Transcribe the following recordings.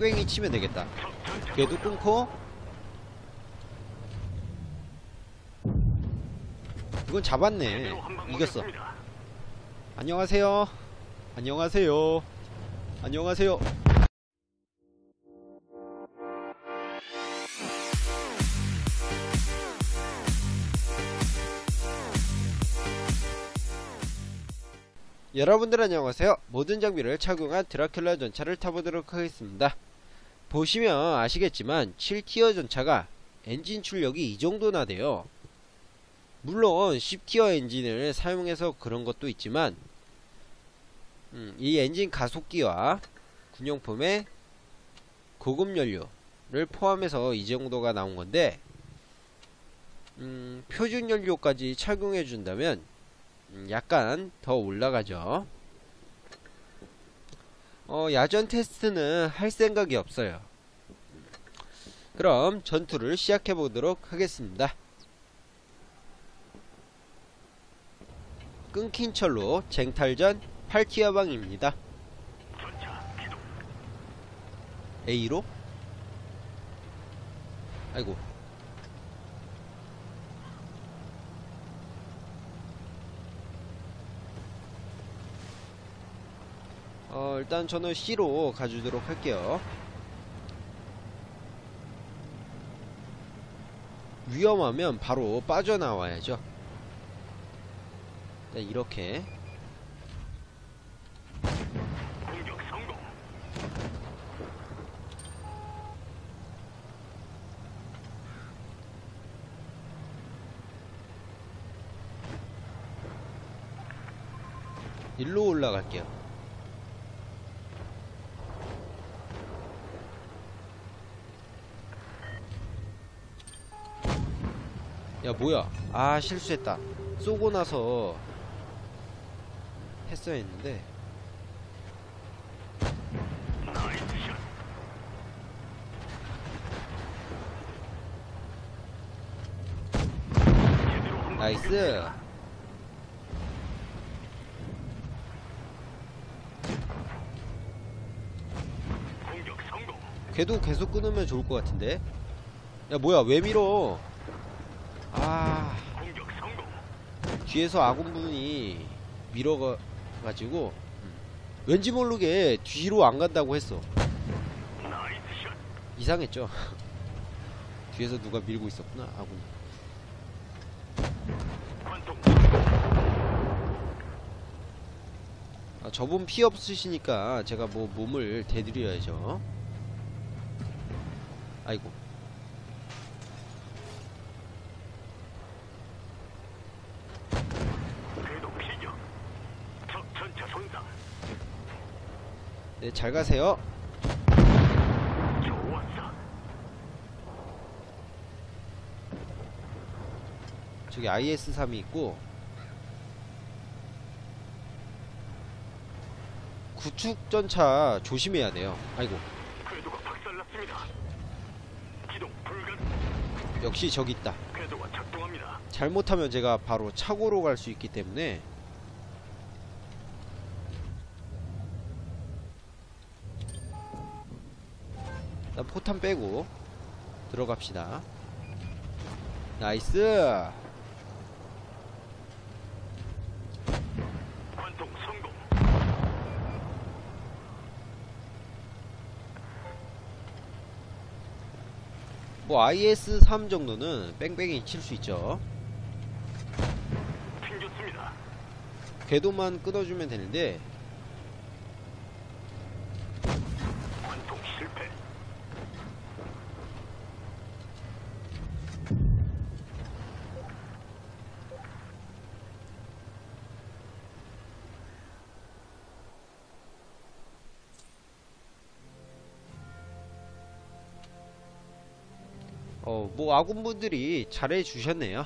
뺑뺑이 치면 되겠다. 걔도 끊고. 이건 잡았네. 이겼어. 안녕하세요. 안녕하세요. 안녕하세요. 여러분들 안녕하세요. 모든 장비를 착용한 드라큘라 전차를 타보도록 하겠습니다 보시면 아시겠지만 7티어 전차가 엔진 출력이 이 정도나 돼요. 물론 10티어 엔진을 사용해서 그런 것도 있지만 음, 이 엔진 가속기와 군용품의 고급 연료를 포함해서 이 정도가 나온 건데 음, 표준 연료까지 착용해 준다면 음, 약간 더 올라가죠 어, 야전 테스트는 할 생각이 없어요. 그럼 전투를 시작해 보도록 하겠습니다. 끊긴 철로 쟁탈전 8티어방입니다. A로? 아이고 어 일단 저는 C로 가주도록 할게요. 위험하면 바로 빠져나와야죠. 네, 이렇게. 일로 올라갈게요 야 뭐야? 아 실수했다. 쏘고 나서 했어야 했는데. 나이스. 걔도 계속 끊으면 좋을 것 같은데? 야 뭐야? 왜 밀어 아. 뒤에서 아군분이 밀어가지고 음. 왠지 모르게 뒤로 안 간다고 했어. 이상했죠 뒤에서 누가 밀고 있었구나 아군. 아, 저분 피 없으시니까 제가 뭐 몸을 대드려야죠 아이고 궤도 피격. 적 전차 손상. 네 잘 가세요. 저기 IS-3이 있고 구축 전차 조심해야 돼요 아이고. 역시 저기 있다. 잘못하면 제가 바로 차고로 갈 수 있기 때문에 일단 포탄 빼고 들어갑시다 나이스. 뭐 IS-3 정도는 뺑뺑이 칠 수 있죠 튕겼습니다. 궤도만 끊어주면 되는데 어, 뭐 아군분들이 잘해 주셨네요.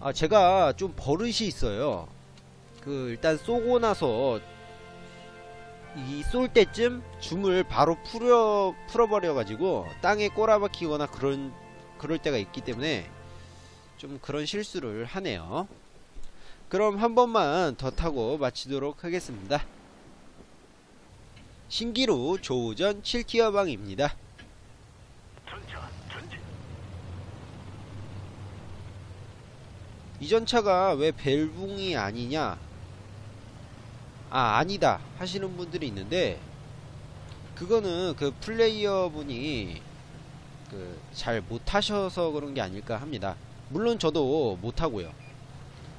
아, 제가 좀 버릇이 있어요. 그 일단 쏘고 나서 이 쏠 때쯤 줌을 바로 풀어 풀어버려 가지고 땅에 꼬라박히거나 그런 그럴 때가 있기 때문에 좀 그런 실수를 하네요. 그럼 한 번만 더 타고 마치도록 하겠습니다. 신기루 조우전 7티어 방입니다. 전차 전진. 이 전 차가 왜 벨붕이 아니냐? 아, 아니다. 하시는 분들이 있는데, 그거는 그 플레이어 분이 그 잘 못하셔서 그런 게 아닐까 합니다. 물론 저도 못하고요.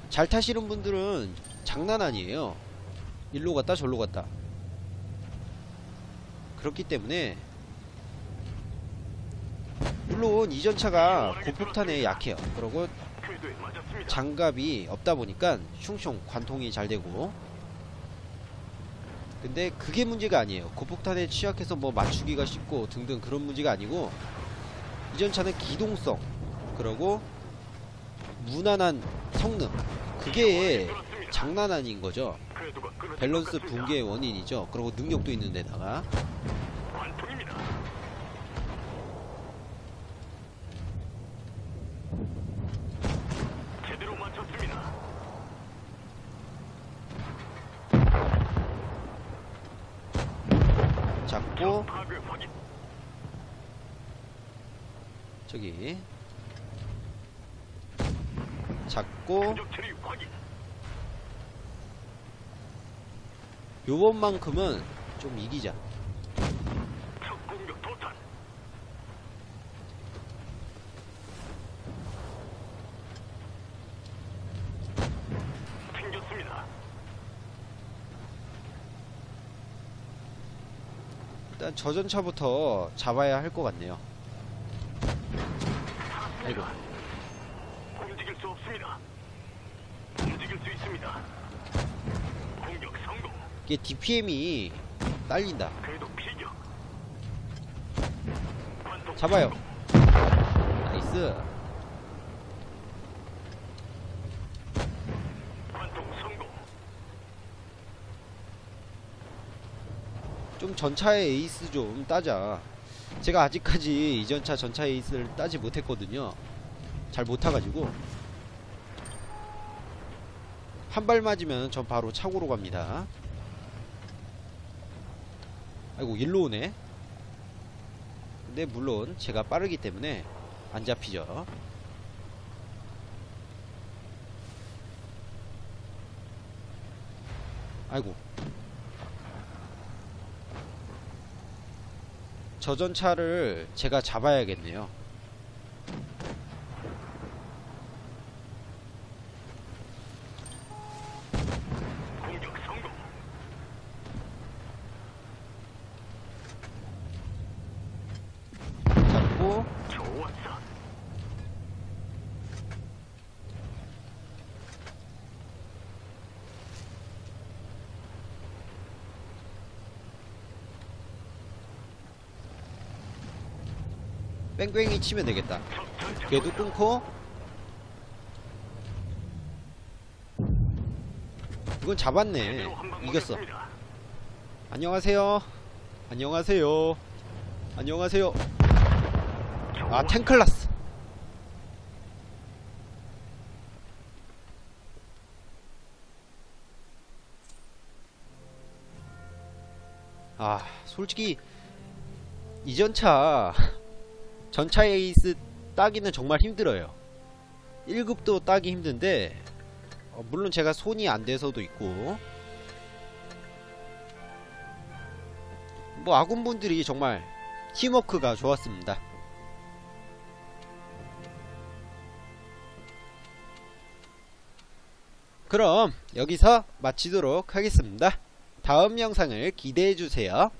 잘 타시는 분들은 장난 아니에요. 일로 갔다 절로 갔다. 그렇기 때문에, 물론 이 전 차가 고폭탄에 약해요. 맞았습니다. 장갑이 없다 보니까 슝슝 관통이 잘 되고 근데 그게 문제가 아니에요 고폭탄에 취약해서 뭐 맞추기가 쉽고 등등 그런 문제가 아니고 이전 차는 기동성 그리고 무난한 성능 그게. 장난 아닌 거죠 밸런스. 붕괴의 원인이죠 그리고 능력도 있는 데다가 관통입니다. 제대로 맞췄습니다. 확인. 저기 잡고. 요번만큼은 좀 이기자 적 공격 도탄. 챙겼습니다. 일단 저전차부터 잡아야 할 것 같네요. 아이고, 움직일 수 없습니다. 움직일 수 있습니다. 공격 성공. 이게 DPM이 딸린다. 피격. 잡아요. 나이스. 관통 성공. 좀 전차의 에이스 좀 따자. 제가 아직까지 이 전차 전차 에이스를 따지 못했거든요. 잘 못 타가지고. 한 발 맞으면 전 바로 차고로 갑니다. 아이고, 일로 오네. 근데 물론 제가 빠르기 때문에 안 잡히죠. 아이고. 저 전차를 제가 잡아야겠네요. 공격 성공. 잡고 좋았어. 뺑뺑이 치면 되겠다. 걔도. 끊고 이건 잡았네. 이겼어. 안녕하세요. 안녕하세요. 안녕하세요. 아. 탱클라스. 아, 솔직히 이전차 전차 에이스 따기는 정말 힘들어요. 1급도 따기 힘든데 어, 물론 제가 손이 안 돼서도 있고 뭐 아군분들이 정말 팀워크가 좋았습니다. 그럼 여기서 마치도록 하겠습니다. 다음 영상을 기대해주세요.